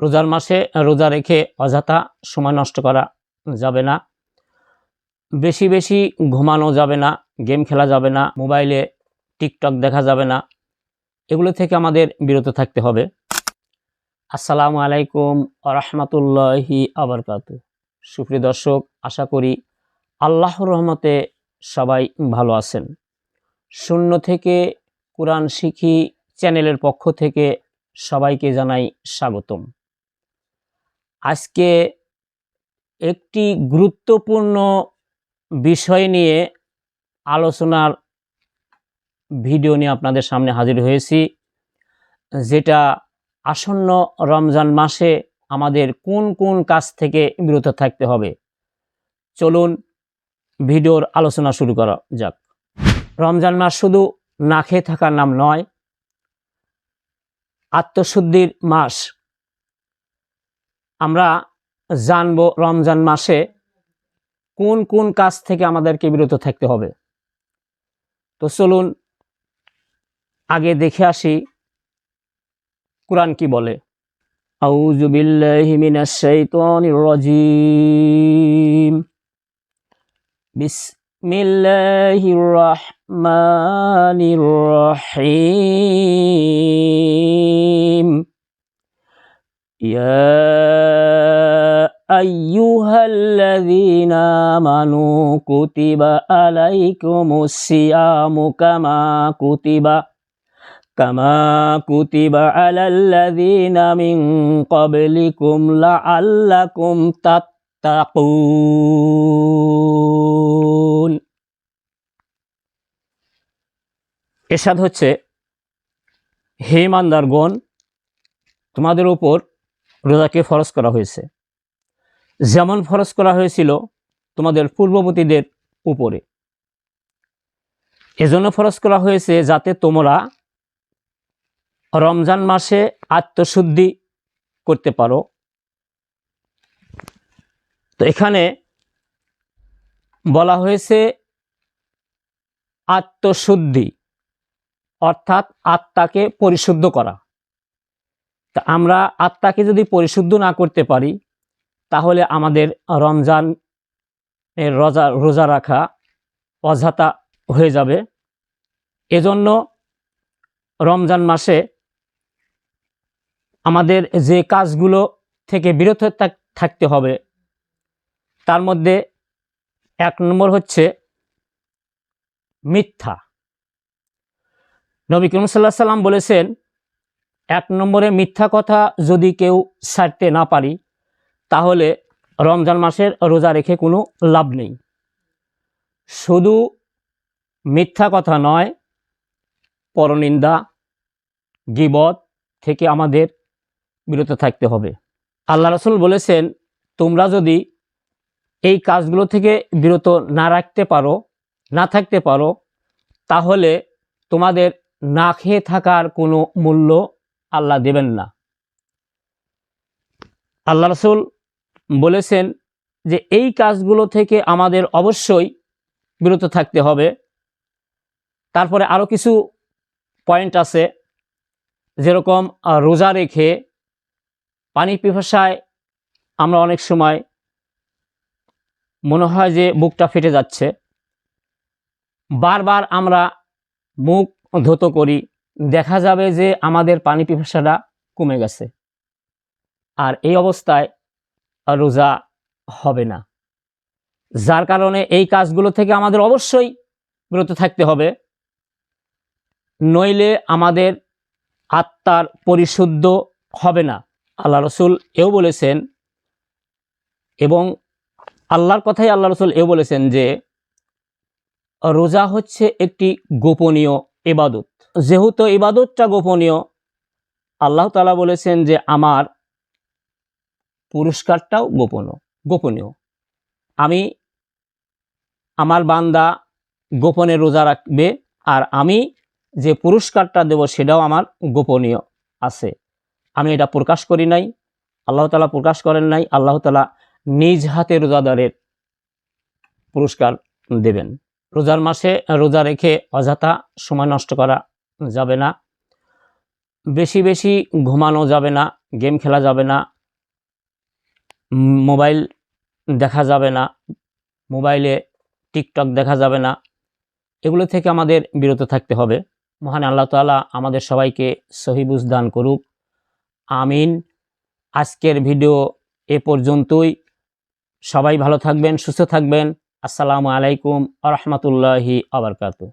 রোজার মাসে রোজা রেখে অযথা সময় নষ্ট করা যাবে না। বেশি বেশি ঘুমানো যাবে না, গেম খেলা যাবে না, মোবাইলে টিকটক দেখা যাবে না, এগুলো থেকে আমাদের বিরত থাকতে হবে। আসসালামু আলাইকুম আরহামতুল্লাহি আবরকাত সুপ্রিয় দর্শক, আশা করি আল্লাহর রহমতে সবাই ভালো আছেন। শূন্য থেকে কোরআন শিখি চ্যানেলের পক্ষ থেকে সবাইকে জানাই স্বাগতম। আজকে একটি গুরুত্বপূর্ণ বিষয় নিয়ে আলোচনার ভিডিও নিয়ে আপনাদের সামনে হাজির হয়েছি, যেটা আসন্ন রমজান মাসে আমাদের কোন কোন কাজ থেকে বিরত থাকতে হবে। চলুন ভিডিওর আলোচনা শুরু করা যাক। রমজান মাস শুধু না খেয়ে থাকার নাম নয়, আত্মশুদ্ধির মাস আমরা জানব রমজান মাসে কোন কোন কাজ থেকে আমাদেরকে বিরত থাকতে হবে। তো চলুন আগে দেখে আসি কোরআন কি বলে। আউযু বিল্লাহি মিনাশ শাইতানির রাজিম। ইয়া আইয়ুহাল্লাযীনা আমানু কুতিবা আলাইকুমুস সিয়ামু কামা কুতিবা কামা কুতিবা আলাল্লাযীনা মিন ক্বাবলিকুম লাআল্লাকুম তাত্তাকুন এরশাদ হচ্ছে, হে ইমানদারগণ, তোমাদের উপর রোজাকে ফরজ করা হয়েছে। যেমন ফরজ করা হয়েছিল তোমাদের পূর্ববর্তীদের উপরে। এজন্য ফরজ করা হয়েছে যাতে তোমরা রমজান মাসে আত্মশুদ্ধি করতে পারো। তো এখানে বলা হয়েছে আত্মশুদ্ধি, অর্থাৎ আত্মাকে পরিশুদ্ধ করা। তা আমরা আত্মাকে যদি পরিশুদ্ধ না করতে পারি তাহলে আমাদের রমজান এর রোজা রোজা রাখা অযথা হয়ে যাবে। এজন্য রমজান মাসে আমাদের যে কাজগুলো থেকে বিরত থাক- থাকতে হবে, তার মধ্যে এক নম্বর হচ্ছে মিথ্যা। নবী করিম সাল্লাহ সাল্লাম বলেছেন, এক নম্বরে মিথ্যা কথা যদি কেউ ছাড়তে না পারি তাহলে রমজান মাসের রোজা রেখে কোনো লাভ নেই। শুধু মিথ্যা কথা নয়, পরনিন্দা, গিবত থেকে আমাদের বিরত থাকতে হবে। আল্লাহ রসুল বলেছেন, তোমরা যদি এই কাজগুলো থেকে বিরত না রাখতে পারো, না থাকতে পারো, তাহলে তোমাদের না খেয়ে থাকার কোনো মূল্য আল্লাহ দেবেন না। আল্লাহ রসুল বলেছেন যে এই কাজগুলো থেকে আমাদের অবশ্যই বিরত থাকতে হবে। তারপরে আরও কিছু পয়েন্ট আছে, যেরকম রোজা রেখে পানি পিপাসায় আমরা অনেক সময় মনে হয় যে মুখটা ফেটে যাচ্ছে। বারবার আমরা মুখ ধুতো করি, দেখা যাবে যে আমাদের পানি পিপাসাটা কমে গেছে। আর এই অবস্থায় রোজা হবে না। যার কারণে এই কাজগুলো থেকে আমাদের অবশ্যই বিরত থাকতে হবে। নইলে আমাদের আত্মার পরিশুদ্ধ হবে না। আল্লাহ রসুল এও বলেছেন, এবং আল্লাহর কথাই আল্লাহ রসুল এও বলেছেন যে, রোজা হচ্ছে একটি গোপনীয় ইবাদত। যেহেতু ইবাদতটা গোপনীয়, আল্লাহ তালা বলেছেন যে, আমার পুরস্কারটাও গোপন গোপনীয়। আমি আমার বান্দা গোপনে রোজা রাখবে আর আমি যে পুরস্কারটা দেব সেটাও আমার গোপনীয় আছে। আমি এটা প্রকাশ করি নাই, আল্লাহ তালা প্রকাশ করেন নাই, আল্লাহ তালা নিজ হাতে রোজাদারের পুরস্কার দেবেন। রোজার মাসে রোজা রেখে অযথা সময় নষ্ট করা যাবে না, বেশি বেশি ঘুমানো যাবে না, গেম খেলা যাবে না মোবাইল দেখা যাবে না, মোবাইলে টিকটক দেখা যাবে না, এগুলো থেকে আমাদের বিরত থাকতে হবে। মহান আল্লাহ তাআলা আমাদের সবাইকে সহিবুজ দান করুক। আমিন। আজকের ভিডিও এ পর্যন্তই। সবাই ভালো থাকবেন, সুস্থ থাকবেন। আসসালামু আলাইকুম আ রহমতুল্লাহি আবরকাতু